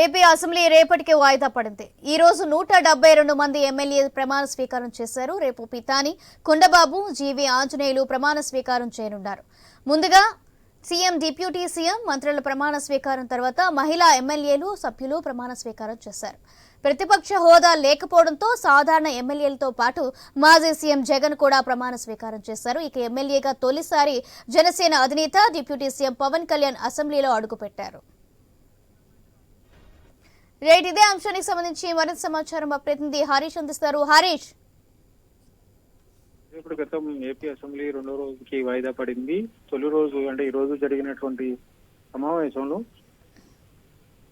AP assembly రేపటికే వాయిదా పడింది. ఈ రోజు నూట డెబ్బై రెండు మంది ఎమ్మెల్యే ప్రమాణ స్వీకారం చేశారు. రేపు పితాని కుండబాబు జీవి ఆంజనేయులు ప్రమాణ స్వీకారం చేయనున్నారు. ముందుగా సీఎం డిప్యూటీ సీఎం మంత్రుల ప్రమాణ స్వీకారం తర్వాత మహిళా ఎమ్మెల్యేలు సభ్యులు ప్రమాణ స్వీకారం చేశారు. ప్రతిపక్ష హోదా లేకపోవడంతో సాధారణ ఎమ్మెల్యేలతో పాటు మాజీ సీఎం జగన్ కూడా ప్రమాణ స్వీకారం చేశారు. ఇక ఎమ్మెల్యేగా తొలిసారి జనసేన అధినేత డిప్యూటీ సీఎం పవన్ కళ్యాణ్ అసెంబ్లీలో అడుగుపెట్టారు. రైట్ ఇదే అంశానికి సంబంధించి మరింత సమాచారం మా ప్రతినిధి హరీష్ అందిస్తారు. హరీష్. ఇప్పుడు క్రితం ఏపీ అసెంబ్లీ రెండో రోజుకి వాయిదా పడింది. తొలి రోజు అంటే ఈ రోజు జరిగినటువంటి సమావేశంలో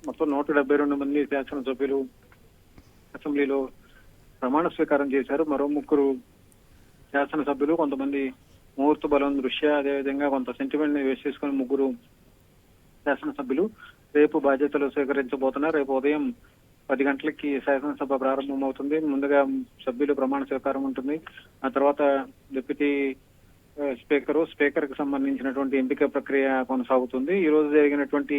మొత్తం నూట డెబ్బై రెండు మంది శాసనసభ్యులు అసెంబ్లీలో ప్రమాణ స్వీకారం చేశారు. మరో ముగ్గురు శాసనసభ్యులు కొంతమంది ముహూర్త బలం దృష్ట్యా అదేవిధంగా కొంత సెంటిమెంట్ని వేసేసుకుని చేసుకుని ముగ్గురు శాసనసభ్యులు రేపు బాధ్యతలు స్వీకరించబోతున్నారు. రేపు ఉదయం పది గంటలకి శాసనసభ ప్రారంభం అవుతుంది ముందుగా సభ్యులు ప్రమాణ స్వీకారం ఉంటుంది. ఆ తర్వాత డిప్యూటీ స్పీకర్ స్పీకర్కి సంబంధించినటువంటి ఎంపిక ప్రక్రియ కొనసాగుతుంది. ఈ రోజు జరిగినటువంటి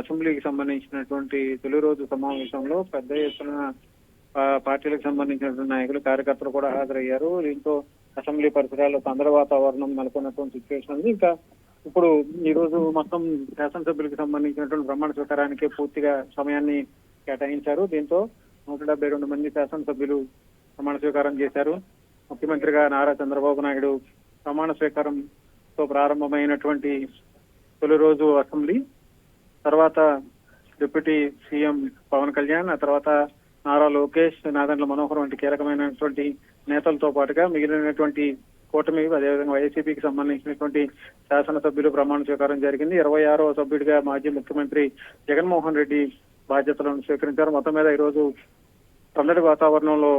అసెంబ్లీకి సంబంధించినటువంటి తొలి రోజు సమావేశంలో పెద్ద ఎత్తున పార్టీలకు సంబంధించినటువంటి నాయకులు కార్యకర్తలు కూడా హాజరయ్యారు. దీంతో అసెంబ్లీ పరిసరాల్లో తొందర వాతావరణం నెలకొన్నటువంటి సిచ్యువేషన్ ఉంది. ఇంకా ఇప్పుడు ఈ రోజు మొత్తం శాసనసభ్యులకు సంబంధించినటువంటి ప్రమాణ స్వీకారానికి పూర్తిగా సమయాన్ని కేటాయించారు. దీంతో నూట డెబ్బై రెండు మంది శాసనసభ్యులు ప్రమాణ స్వీకారం చేశారు. ముఖ్యమంత్రిగా నారా చంద్రబాబు నాయుడు ప్రమాణ స్వీకారంతో ప్రారంభమైనటువంటి తొలి రోజు అసెంబ్లీ తర్వాత డిప్యూటీ సీఎం పవన్ కళ్యాణ్ ఆ తర్వాత నారా లోకేష్ నాదండ్ల మనోహర్ వంటి కీలకమైనటువంటి నేతలతో పాటుగా మిగిలినటువంటి కూటమి అదేవిధంగా వైసీపీకి సంబంధించినటువంటి శాసనసభ్యులు ప్రమాణ స్వీకారం జరిగింది. ఇరవై ఆరో సభ్యుడిగా మాజీ ముఖ్యమంత్రి జగన్మోహన్ రెడ్డి బాధ్యతలను స్వీకరించారు. మొత్తం మీద ఈ రోజు వాతావరణంలో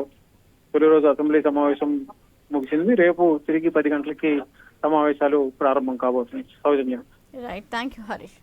తొలి రోజు అసెంబ్లీ సమావేశం ముగిసింది. రేపు తిరిగి పది గంటలకి సమావేశాలు ప్రారంభం కాబోతున్నాయి. Soujanya. Right thank you Harish